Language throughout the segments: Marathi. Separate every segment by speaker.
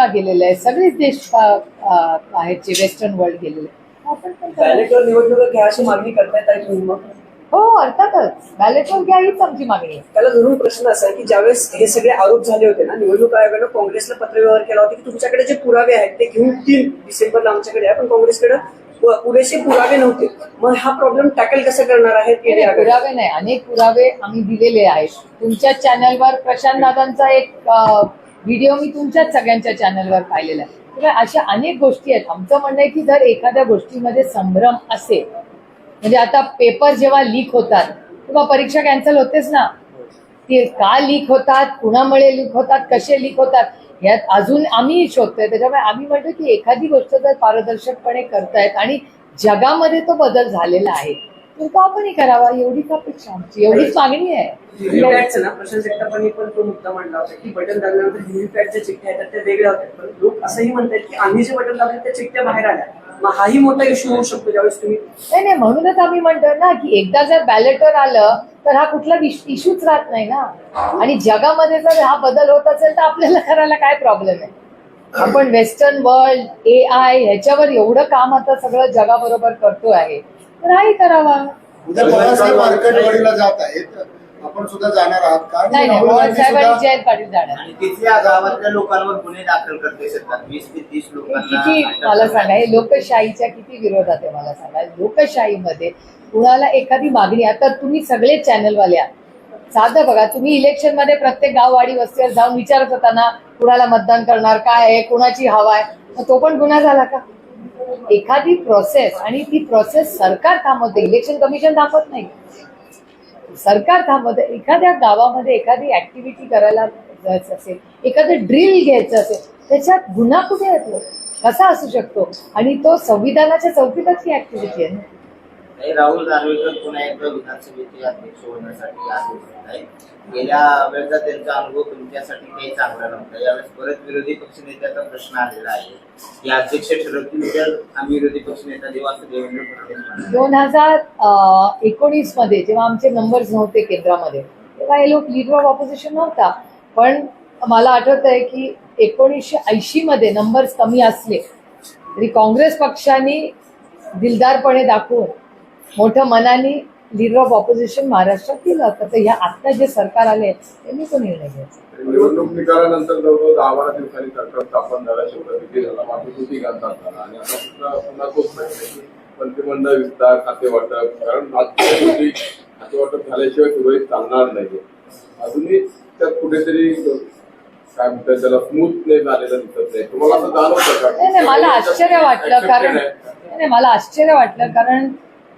Speaker 1: अमेरिका गेलेलं आहे सगळेच देश आहेत जे वेस्टर्न वर्ल्ड गेलेले आहे. आपण पण करावं.
Speaker 2: बॅलेटवर निवडणुका घ्या अशी मागणी करतायत आहे तुम्ही मग?
Speaker 1: हो अर्थातच. बॅलेटवर घ्या हीच आमची मागणी आहे.
Speaker 2: त्याला धरून प्रश्न असा आहे की ज्यावेळेस हे सगळे आरोप झाले होते ना निवडणूक आयोगानं काँग्रेसला पत्रव्यवहार केला होता की तुमच्याकडे जे पुरावे आहेत ते घेऊन तीन डिसेंबरला आमच्याकडे आहे पण काँग्रेसकडे पुरेसे पुरावे नव्हते. मग हा प्रॉब्लेम टॅकल कसं करणार आघाडी?
Speaker 1: पुरावे नाही. अनेक पुरावे आम्ही दिलेले आहेत. तुमच्या चॅनलवर प्रशांत दादांचा एक व्हिडिओ मी तुमच्याच सगळ्यांच्या चॅनलवर पाहिलेला आहे. तर अशा अनेक गोष्टी आहेत. आमचं म्हणणं आहे की जर एखाद्या गोष्टीमध्ये संभ्रम असेल म्हणजे आता पेपर जेव्हा लीक होतात तेव्हा परीक्षा कॅन्सल होतेच ना. ते का लीक होतात? कुणामुळे लीक होतात? कसे लीक होतात? यात अजून आम्ही शोधतोय. त्याच्यामुळे आम्ही म्हणतो की एखादी गोष्ट जर पारदर्शकपणे करतायत आणि जगामध्ये तो बदल झालेला आहे तर आपणही करावा एवढीच अपेक्षा आमची. एवढीच मागणी आहे.
Speaker 2: व्हीव्हीपॅटचं ना प्रशांत जगतापांनी पण तो मुद्दा मांडला होता की बटन दाबल्यानंतर व्हीव्हीपॅटच्या चिठ्ठ्या आहेत त्या वेगळ्या होत्या. पण लोक असंही म्हणतात की आम्ही जे बटन दाबले त्या चिठ्ठ्या बाहेर आल्या. मग हाही मोठा इश्यू होऊ शकतो ज्यावेळेस तुम्ही
Speaker 1: नाही नाही म्हणूनच आम्ही म्हणतो ना की एकदा जर बॅलेटवर आलं तर हा कुठला इश्यूच राहत नाही ना. आणि जगामध्ये जर हा बदल होत असेल तर आपल्याला करायला काय प्रॉब्लेम आहे? आपण वेस्टर्न वर्ल्ड ए आय ह्याच्यावर एवढं काम आता सगळं जगाबरोबर करतो आहे. हाही करावा.
Speaker 3: उद्या पवारसाहेब मार्केटवाडीला जात आहेत. आपण सुद्धा जाणार आहात का?
Speaker 1: नाही नाही
Speaker 3: राहुल
Speaker 1: पवार
Speaker 3: गांधी
Speaker 1: साहेब आणि
Speaker 3: सुद्धा-
Speaker 1: जयंत पाटील जाणार.
Speaker 4: आणि तिथल्या गावातल्या लोकांवर गुन्हे दाखल करते शकतात वीस ते तीस लोकांना
Speaker 1: किती मला. सांगा हे लोकशाहीच्या किती विरोधात आहे मला सांगा? लोकशाहीमध्ये कुणाला एखादी मागणी आता तुम्ही सगळे चॅनलवाले आहात. साधं बघा तुम्ही इलेक्शनमध्ये प्रत्येक गाववाडी वस्तीवर जाऊन विचारत होता ना कुणाला मतदान करणार काय आहे कुणाची हवा आहे? मग तो पण गुन्हा झाला का? एखादी प्रोसेस आणि ती प्रोसेस सरकार थांबवते. इलेक्शन कमिशन थांबवत नाही. सरकार थांबवते. एखाद्या गावामध्ये एखादी ऍक्टिव्हिटी करायला जायचं असेल एखादं ड्रिल घ्यायचं असेल त्याच्यात गुन्हा कुठे येतो? कसा असू शकतो? आणि तो संविधानाच्या चौकीतच ही ऍक्टिव्हिटी आहे ना?
Speaker 4: नाही, राहुल दानवेकर पुन्हा एकदा विधानसभेचे अध्यक्ष होण्यासाठी आज उपस्थित आहेत. गेल्या वेळेचा त्यांचा अनुभव तुमच्यासाठी काही चांगला नव्हता. यावेळेस परत विरोधी पक्षनेत्याचा प्रश्न आलेला आहे. की अध्यक्ष ठरवतील तर आम्ही विरोधी पक्षनेता देऊ असं देवेंद्र फडणवीस
Speaker 1: दोन हजार एकोणीसमध्ये जेव्हा आमचे नंबर्स नव्हते केंद्रामध्ये तेव्हा हे लोक लिडर ऑफ ऑपोजिशन नव्हता. पण मला आठवत आहे की एकोणीसशे ऐंशी मध्ये नंबर्स कमी असले तरी काँग्रेस पक्षाने दिलदारपणे दाखवून मोठं मनाने लिडर ऑफ ऑपोजिशन महाराष्ट्रात केलं होतं तर ह्या आता जे सरकार आले त्यांनी तो निर्णय घ्यायचा
Speaker 5: निवडणूक निकालानंतर जवळजवळ दहा बारा दिवसांनी सरकार स्थापन झाला शपथविधी झाला? मातृकृती घालतात झाला? आणि आता पुन्हा पुन्हा तोच प्रश्न मंत्रिमंडळ विस्तार खाते वाटप कारण राजकीय खाते वाटप झाल्याशिवाय सुरळीत चालणार नाही अजूनही त्यात कुठेतरी काय म्हणतात त्याला स्मूथ नाही झालेलं दिसत नाही. तुम्हाला असं जाणवतं का?
Speaker 1: नाही नाही मला आश्चर्य वाटलं कारण नाही, मला आश्चर्य वाटलं कारण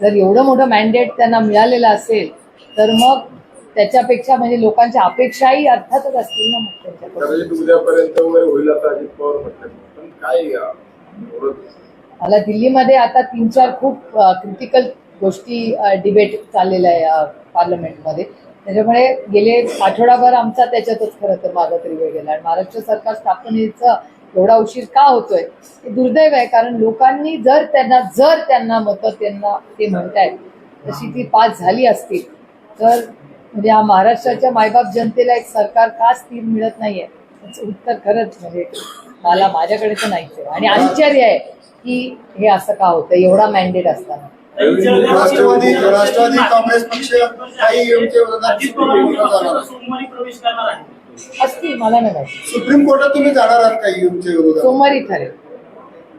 Speaker 1: जर एवढं मोठं मॅन्डेट त्यांना मिळालेलं असेल तर मग त्याच्यापेक्षा म्हणजे लोकांच्या अपेक्षाही अर्थातच असतील ना मग
Speaker 5: एवढं
Speaker 1: मला दिल्लीमध्ये आता तीन चार खूप क्रिटिकल गोष्टी डिबेट चाललेल्या आहे पार्लमेंटमध्ये त्याच्यामुळे गेले आठवडाभर आमचा त्याच्यातच खरं तर माझा तरी वेळ गेला. आणि महाराष्ट्र सरकार स्थापनेचं एवढा उशीर का होतोय? हे दुर्दैव आहे कारण लोकांनी जर त्यांना जर त्यांना मतं त्यांना ते म्हणतायत तशी ती पास झाली असतील तर म्हणजे हा महाराष्ट्राच्या मायबाप जनतेला एक सरकार का स्थिर मिळत नाहीये? याचं उत्तर खरंच म्हणजे मला माझ्याकडे तर नाहीच आहे आणि आश्चर्य आहे की हे असं का होतं एवढा मॅन्डेट असताना.
Speaker 3: राष्ट्रवादी राष्ट्रवादी काँग्रेस पक्ष काही आहे.
Speaker 6: आहे
Speaker 1: असतील मला नाही माहिती.
Speaker 3: सुप्रीम कोर्टात तुम्ही जाणार आहात का विरोधात?
Speaker 1: सोमवारी ठरेल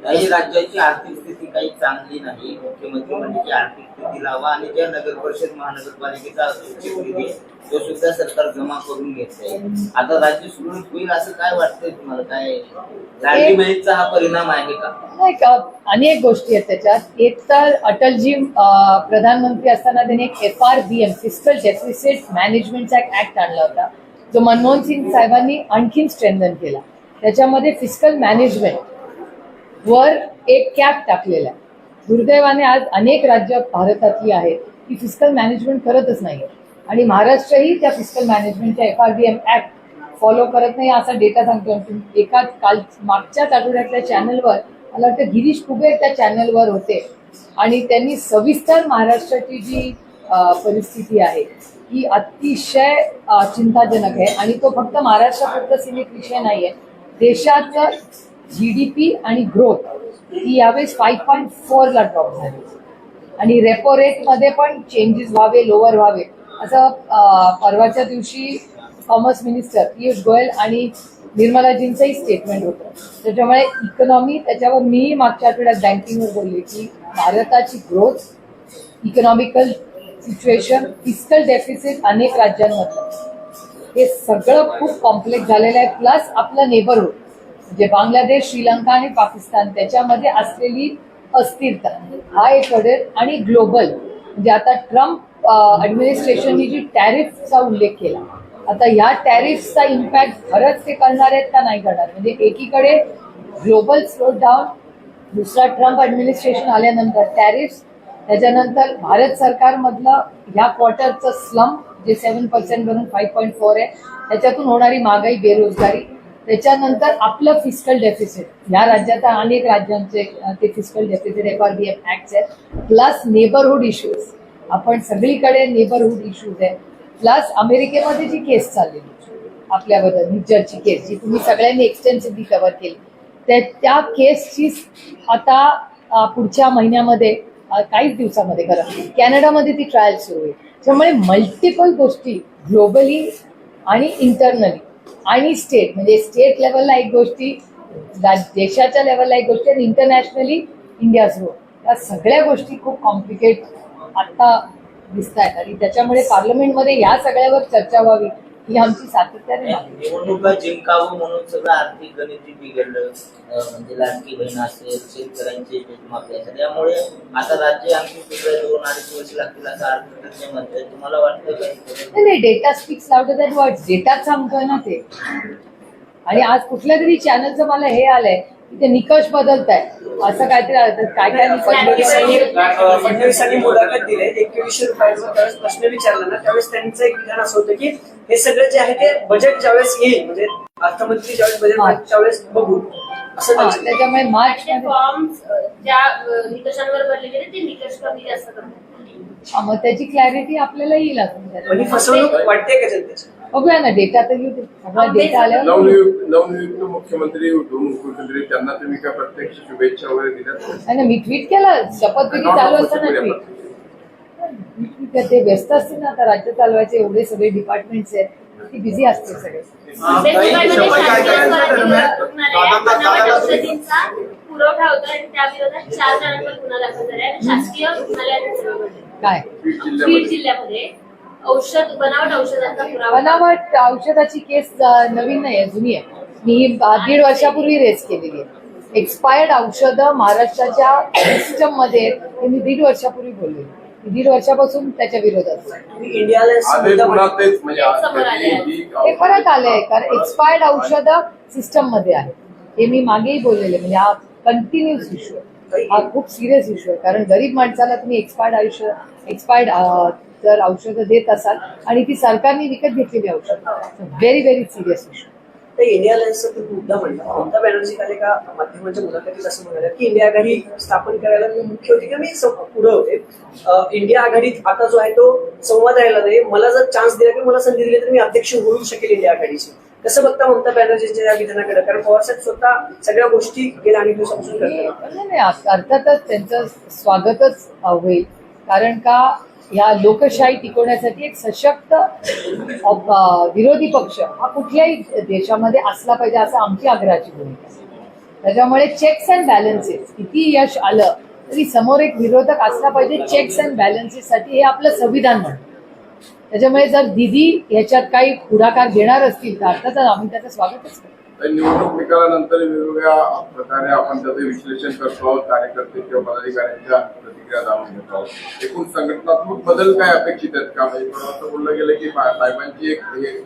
Speaker 4: काही राज्याची आर्थिक स्थिती काही चांगली नाही. मुख्यमंत्री म्हणजे आर्थिक स्थिती लावा आणि ज्या नगर परिषद महानगरपालिकेचा निधी आहे, तो सुद्धा सरकार जमा करून घेत आता राज्य सुरळीत होईल असं काय वाटतंय तुम्हाला? काय लाडली बहीणचा हा परिणाम आहे का?
Speaker 1: नाही का अनेक गोष्टी आहेत त्याच्यात. एक तर अटलजी अं, प्रधानमंत्री असताना त्यांनी एक F R B M fiscal deficit मॅनेजमेंटचा एक ऍक्ट आणला होता. जो मनमोहन सिंग साहेबांनी आणखीन स्ट्रेंथन केला. त्याच्यामध्ये फिस्कल मॅनेजमेंट वर एक कॅप टाकलेला आहे. दुर्दैवाने आज अनेक राज्य भारतातली आहेत की फिजिकल मॅनेजमेंट करतच नाही आणि महाराष्ट्रही त्या फिजिकल मॅनेजमेंटच्या F R B M act follow करत नाही असा डेटा सांगतो एका काल मागच्याच आठवड्यातल्या चॅनलवर मला वाटतं गिरीश कुबेर त्या चॅनलवर होते. आणि त्यांनी सविस्तर महाराष्ट्राची जी परिस्थिती आहे ही अतिशय चिंताजनक आहे. आणि तो फक्त महाराष्ट्रापुरता सीमित विषय नाही आहे देशाचं जी डी पी आणि ग्रोथ ही यावेळेस फाईव्ह पॉईंट फोरला ड्रॉप झाली. आणि रेपो रेटमध्ये पण चेंजेस व्हावे लोअर व्हावे. असं परवाच्या दिवशी कॉमर्स मिनिस्टर पियुष गोयल आणि निर्मलाजींचंही स्टेटमेंट होतं. त्याच्यामुळे इकॉनॉमी त्याच्यावर मी मागच्या आठवड्यात बँकिंगवर बोलले की भारताची growth economical situation fiscal deficit अनेक राज्यांमधलं हे सगळं खूप कॉम्प्लेक्स झालेलं आहे. प्लस आपलं नेबरहुड म्हणजे बांगलादेश श्रीलंका आणि पाकिस्तान त्याच्यामध्ये असलेली अस्थिरता हा एक घडेल आणि ग्लोबल म्हणजे आता ट्रम्प ॲडमिनिस्ट्रेशननी जी टॅरिफचा उल्लेख केला आता ह्या टॅरिफचा इम्पॅक्ट खरंच ते करणार आहेत का नाही करणार? म्हणजे एकीकडे ग्लोबल स्लो डाऊन दुसरा ट्रम्प ॲडमिनिस्ट्रेशन आल्यानंतर टॅरिफ त्याच्यानंतर भारत सरकारमधलं ह्या क्वार्टरचं स्लम जे सेव्हन पर्सेंट वरून फाईव्ह पॉईंट फोर आहे त्याच्यातून होणारी महागाई बेरोजगारी त्याच्यानंतर आपलं फिजिकल डेफिसिट ह्या राज्यात अनेक राज्यांचे ते physical deficit F R B F act आहेत. प्लस नेबरहुड इश्यूज आपण सगळीकडे नेबरहुड इश्यूज आहे प्लस अमेरिकेमध्ये जी केस चाललेली आपल्याबद्दल निज्जरची केस जी तुम्ही सगळ्यांनी एक्सटेन्सिव्हली कव्हर केली. त्या केसची आता पुढच्या महिन्यामध्ये काहीच दिवसामध्ये खरं. कॅनडामध्ये ती ट्रायल सुरू आहे. त्यामुळे मल्टिपल गोष्टी ग्लोबली आणि इंटरनली आणि स्टेट म्हणजे स्टेट लेवलला एक गोष्टी देशाच्या लेवलला एक गोष्टी आणि इंटरनॅशनली इंडियाज रोड या सगळ्या गोष्टी खूप कॉम्प्लिकेट आता दिसत आहेत आणि त्याच्यामुळे पार्लमेंटमध्ये या सगळ्यावर चर्चा व्हावी. ही आमची सातत्याने मागणी.
Speaker 4: निवडणुका जिंकावं म्हणून सगळं आर्थिक गणित बिघडलं. अं, म्हणजे लाडकी बहीण असेल शेतकऱ्यांचे माफी असेल. त्यामुळे आता राज्य आणखी सुधारायला दोन अडीच वर्ष लागतील असं अर्थतज्ञ म्हणतात. तुम्हाला वाटतं
Speaker 1: नाही
Speaker 4: काही
Speaker 1: नाही data speaks louder that words डेटाच सांगतोय ना ते. आणि आज कुठल्या तरी चॅनलचं मला हे आलंय. ते निकष बदलत आहे असं काहीतरी काय काय
Speaker 2: फडणवीसांनी मुलाखत दिली. एकवीसशे रुपयाचा त्यावेळेस प्रश्न विचारला ना त्यावेळेस त्यांचं एक विधान असं होतं की हे सगळं जे आहे ते बजेट ज्यावेळेस येईल म्हणजे अर्थमंत्री ज्यावेळेस बजेट. त्यावेळेस बघू. असं त्यांचं
Speaker 1: त्याच्यामुळे मार्च
Speaker 7: ते फॉर्म्स ज्या निकषांवर भरले गेले ते निकष कमी जास्त करतात
Speaker 1: मग त्याची क्लॅरिटी आपल्याला येईल अजून.
Speaker 2: ही. फसवणूक वाटते का जनतेची?
Speaker 1: बघूया ना डेटा तर येऊ दे. सगळा डेटा आल्यावर
Speaker 5: नवनियुक्त नवनियुक्त मुख्यमंत्री उद्धव मुख्यमंत्री त्यांना तुम्ही काय प्रत्यक्ष शुभेच्छा वगैरे दिल्यात?
Speaker 1: नाही मी ट्विट केलं. शपथविधी चालू असताना ट्विट ते व्यस्त असतील ना आता राज्य चालवायचे एवढे सगळे डिपार्टमेंट्स आहेत. ती बिझी असते सगळे.
Speaker 7: ते मुंबईमध्ये शासकीय स्वराज्य रुग्णालयात बनावट औषधींचा पुरवठा होता आणि त्या विरोधात चार जणांवर गुन्हा दाखल झाला आहे शासकीय रुग्णालयात सेवा करते.
Speaker 1: काय?
Speaker 5: बीड
Speaker 7: बीड
Speaker 5: जिल्ह्यामध्ये.
Speaker 7: जिल्ह्यामध्ये औषध बनावट औषधांचा पुरावा.
Speaker 1: बनावट औषधाची केस नवीन नाही आहे जुनी आहे. मी दीड वर्षापूर्वी रेस केलेली आहे. एक्सपायर्ड औषधं महाराष्ट्राच्या सिस्टममध्ये हे मी दीड वर्षापूर्वी बोलले. दीड वर्षापासून त्याच्या विरोधात
Speaker 5: हे. तेच म्हणजे आज
Speaker 7: समोर आले. आहे.
Speaker 5: जी-
Speaker 1: परत आलंय कारण एक्सपायर्ड औषधं सिस्टममध्ये आहे हे मी मागेही बोललेले म्हणजे हा कंटिन्युअस इश्यू आहे. हा खूप सिरियस इश्यू आहे कारण गरीब माणसाला तुम्ही एक्सपायर्ड आयुष्य एक्सपायर्ड जर औषधं देत असाल आणि ती सरकारने विकत घेतलेली औषधं व्हेरी व्हेरी सिरियस इश्यू
Speaker 2: तर इंडिया तुम्ही मुद्दा म्हणला ममता बॅनर्जी काल एका माध्यमांच्या मुलाखतीत असं म्हणाल्या की इंडिया आघाडी स्थापन करायला मी मुख्य होती किंवा मी पुढं होते. इंडिया आघाडीत आता जो आहे तो संवाद राहिला नाही. मला जर चान्स दिला किंवा मला संधी दिली तर मी अध्यक्ष होऊ शकेल इंडिया आघाडीची कसं बघता ममता बॅनर्जींच्या या विधानाकडे? कारण पवारसाहेब स्वतः सगळ्या गोष्टी गेल्या अनेक दिवसापासून करतात.
Speaker 1: नाही नाही अर्थातच त्यांचं स्वागतच होईल. कारण का? या लोकशाही टिकवण्यासाठी एक सशक्त विरोधी पक्ष हा कुठल्याही देशामध्ये असला पाहिजे असं आमची आग्रहाची भूमिका त्याच्यामुळे चेक्स अँड बॅलन्सेस किती यश आलं तरी समोर एक विरोधक असला पाहिजे चेक्स अँड बॅलन्सेससाठी हे आपलं संविधान म्हणतं. त्याच्यामुळे जर दिदी ह्याच्यात काही पुढाकार घेणार असतील तर अर्थातच आम्ही त्याचं स्वागतच करतो.
Speaker 5: निवडणूक निकालानंतर वेगवेगळ्या प्रकारे आपण त्याचे विश्लेषण करतो आहोत कार्यकर्ते किंवा पदाधिकाऱ्यांच्या प्रतिक्रिया जाणून घेतो आहोत. एकूण संघटनात्मक बदल काय अपेक्षित आहेत? का म्हणजे असं बोललं गेलं की साहेबांची एक हे,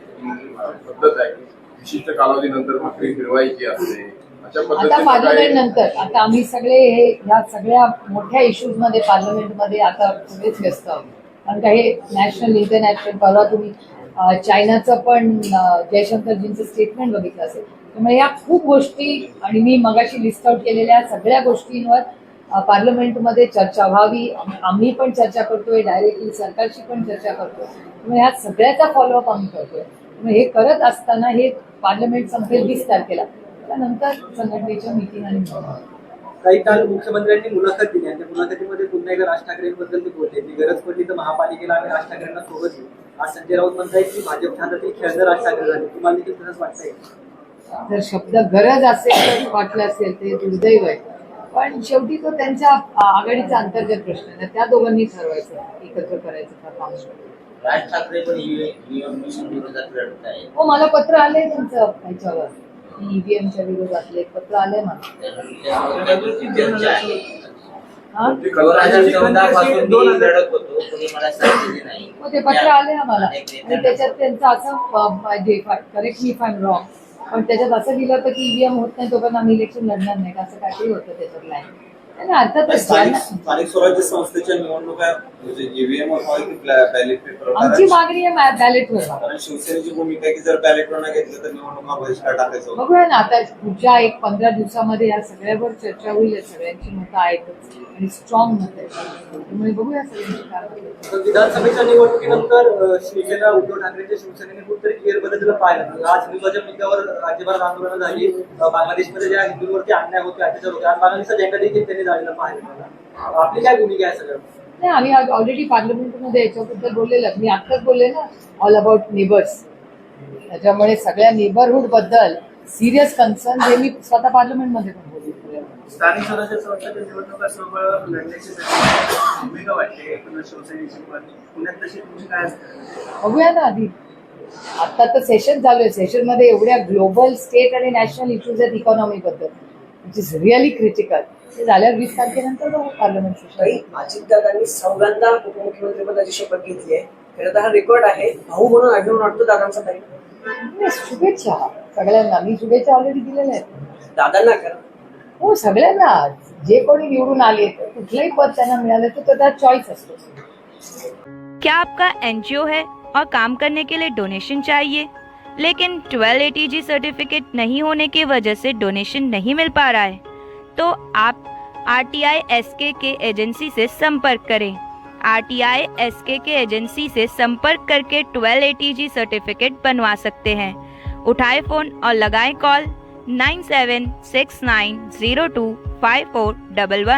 Speaker 5: पद्धत आहे की विशिष्ट कालावधीनंतर भाकरी फिरवायची असते. अशा
Speaker 1: आता पार्लमेंट
Speaker 5: काही-
Speaker 1: नंतर आता आम्ही सगळे हे ह्या सगळ्या मोठ्या इश्यूजमध्ये पार्लमेंटमध्ये आता सगळेच व्यस्त आहोत. कारण का हे नॅशनल इंटरनॅशनल परवा तुम्ही चायनाचं पण जयशंकरजींचं स्टेटमेंट बघितलं असेल. त्यामुळे या खूप गोष्टी आणि मी मगाशी लिस्ट आउट केलेल्या सगळ्या गोष्टींवर पार्लमेंटमध्ये चर्चा व्हावी. आम्ही पण चर्चा करतोय डायरेक्टली सरकारशी पण चर्चा करतोय. त्यामुळे ह्या सगळ्याचा फॉलोअप आम्ही करतोय. त्यामुळे हे करत असताना हे पार्लमेंट संपेल वीस तारखेला. त्यानंतर संघटनेच्या मिटिंग आणि
Speaker 8: काही काल मुख्यमंत्र्यांनी मुलाखत दिली आणि त्या मुलाखतीमध्ये पुन्हा एकदा राज ठाकरेंबद्दल ते बोलले. की गरज पडली तर महापालिकेला आम्ही राज ठाकरेंना सोबत घेऊ. आज संजय राऊत म्हणतायत की भाजप छातातील खेळणं राज ठाकरे झाले. तुम्हाला देखील तसंच वाटतंय
Speaker 1: जर शब्द गरज असेल तर वाटलं असेल ते दुर्दैव आहे. पण शेवटी तो त्यांच्या आघाडीचा अंतर्गत प्रश्न आहे. त्या दोघांनी ठरवायचं एकत्र करायचं का काम
Speaker 4: राज ठाकरे पण
Speaker 1: हो मला पत्र आलंय त्यांचं ह्याच्यावर ईव्हीएमच्या विरोधातले पत्र आलंय मला. हो, ते पत्र आले आम्हाला
Speaker 4: अनेक
Speaker 1: आणि त्याच्यात त्यांचं असं करेक्ट मी फाय रॉंग पण त्याच्यात असं लिहिलं होतं की ईव्हीएम होत नाही तोपर्यंत आम्ही इलेक्शन लढणार नाही असं काहीतरी होतं त्याच्यात लाईन
Speaker 9: स्थानिक स्वराज्य संस्थेच्या निवडणुका म्हणजे ईव्हीएम व्हावी की बॅलेट पेपर
Speaker 1: आमची मागणी आहे बॅलेटवर
Speaker 9: कारण शिवसेनेची भूमिका की जर बॅलेटवर नाही घेतलं तर निवडणुका बहिष्कार टाकायचं.
Speaker 1: बघूया ना आता पुढच्या एक पंधरा दिवसामध्ये या सगळ्यावर चर्चा होईल या सगळ्यांची मतं आहेतच आणि स्ट्रॉंग मत आहे त्यामुळे बघूया सगळ्यांची
Speaker 8: विधानसभेच्या निवडणुकीनंतर शिवसेना उद्धव ठाकरेंच्या शिवसेनेने कुठेतरी क्लिअर बदल पाहिलं. आज हिंदुत्वाच्या मुद्द्यावर राज्यभरात आंदोलनं झाली. बांगलादेशमध्ये ज्या हिंदूंवरती अन्याय होते अत्याचार होते आज बांगलादेशचा झेंडा देखील त्यांनी जाळलेला पाहिलं आपली काय भूमिका आहे सगळं?
Speaker 1: नाही आम्ही ऑलरेडी पार्लमेंटमध्ये याच्याबद्दल बोललेलं मी आत्ताच बोलले ना ऑल अबाउट नेबर्स त्याच्यामुळे सगळ्या नेबरहुडबद्दल सिरियस कन्सर्न हे मी स्वतः पार्लमेंटमध्ये पण बोलले.
Speaker 6: स्थानिक स्वराज्य संस्थेच्या निवडणुका सोबत लढण्याची त्यांची भूमिका वाटते. एकूण शिवसेनेची पण. पुण्यात तशी तुमची काय असते?
Speaker 1: बघूया ना आधी. आता तर सेशन चालू आहे. सेशनमध्ये एवढ्या ग्लोबल स्टेट आणि नॅशनल इश्यूज आहेत इकॉनॉमी बद्दल. विच इज रिअली क्रिटिकल ते झाल्यावर वीस तारखेनंतर बघू पार्लमेंट
Speaker 2: काही
Speaker 1: सेशन
Speaker 2: अजितदादांनी चौघांदा उपमुख्यमंत्रीपदाची शपथ घेतली आहे. खरं तर हा रेकॉर्ड आहे. भाऊ म्हणून आढळून वाटतो दादांचा ताई.
Speaker 1: शुभेच्छा सगळ्यांना. मी शुभेच्छा ऑलरेडी दिलेल्या आहेत.
Speaker 2: दादांना करा
Speaker 1: हो सगळ्यांना. जे कोणी निवडून आले कुठलंही पद त्यांना मिळालं तर त्याचा चॉईस असतो.
Speaker 10: क्या आपका एनजीओ है? और काम करने के लिए डोनेशन चाहिए? लेकिन 1280 सर्टिफिकेट नहीं होने की वजह से डोनेशन नहीं मिल पा रहा है। तो आप R T I S K K agency से संपर्क करें। R T I S K K agency से संपर्क करके 1280 सर्टिफिकेट बनवा सकते हैं। उठाए फ़ोन और लगाएँ call nine seven six nine zero two five four double one.